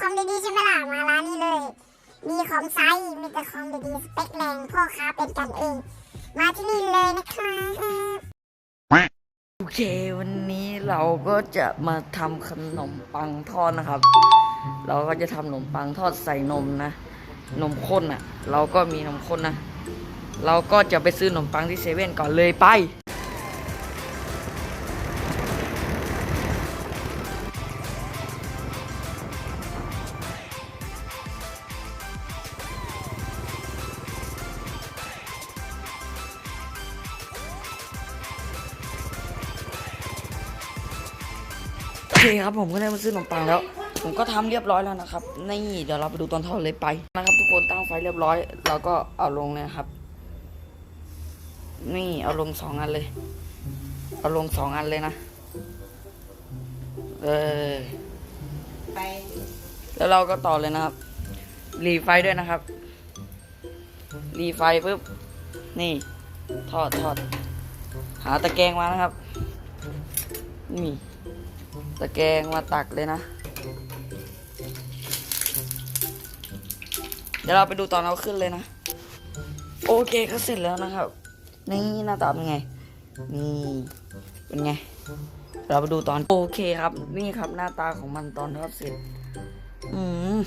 คอมดีๆใช่ไหมล่ะมาร้านนี้เลย มีของไซส์มีแต่ของดีๆสเปคแรงพ่อค้าเป็นกันเอง มาที่นี่เลยนะครับโอเควันนี้เราก็จะมาทำขนมปังทอดนะครับ เราก็จะทำขนมปังทอดใส่นมนะ นมข้นอะ เราก็มีนมข้นนะ เราก็จะไปซื้อขนมปังที่เซเว่นก่อนเลยไป โอเคครับผมก็ได้มาซื้อขนมปังแล้ว ผมก็ทำเรียบร้อยแล้วนะครับ นี่เดี๋ยวเราไปดูตอนทอดเลยไปนะครับทุกคนตั้งไฟเรียบร้อย เราก็เอาลงเลยครับ นี่เอาลงสองอันเลย เอาลงสองอันเลยนะ เออไปแล้วเราก็ต่อเลยนะครับรีไฟด้วยนะครับรีไฟปุ๊บนี่ ทอดทอดหาตะแกรงมานะครับนี่ ตะแกรงมาตักเลยนะ เดี๋ยวเราไปดูตอนเอาขึ้นเลยนะ โอเคก็เสร็จแล้วนะครับ นี่หน้าตาเป็นไง นี่เป็นไง เราไปดูตอนโอเคครับ นี่ครับหน้าตาของมันตอนทอดเสร็จ อืม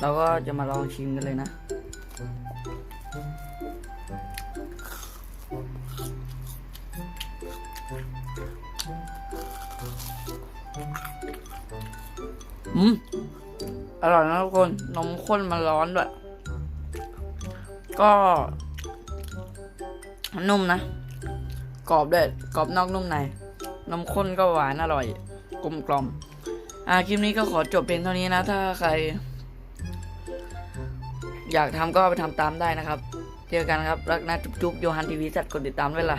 เราก็จะมาลองชิมกันเลยนะ อืมอร่อยนะทุกคนนมข้นมันร้อนด้วยก็นุ่มนะกรอบด้วยกรอบนอกนุ่มในนมข้นก็หวานอร่อย กลมกล่อมอ่าคลิปนี้ก็ขอจบเพียงเท่านี้นะ ถ้าใคร อยากทำก็ไปทำตามได้นะครับ เจอกันครับ รักนะจุ๊บๆโยฮันทีวีจัดกดติดตามด้วยล่ะ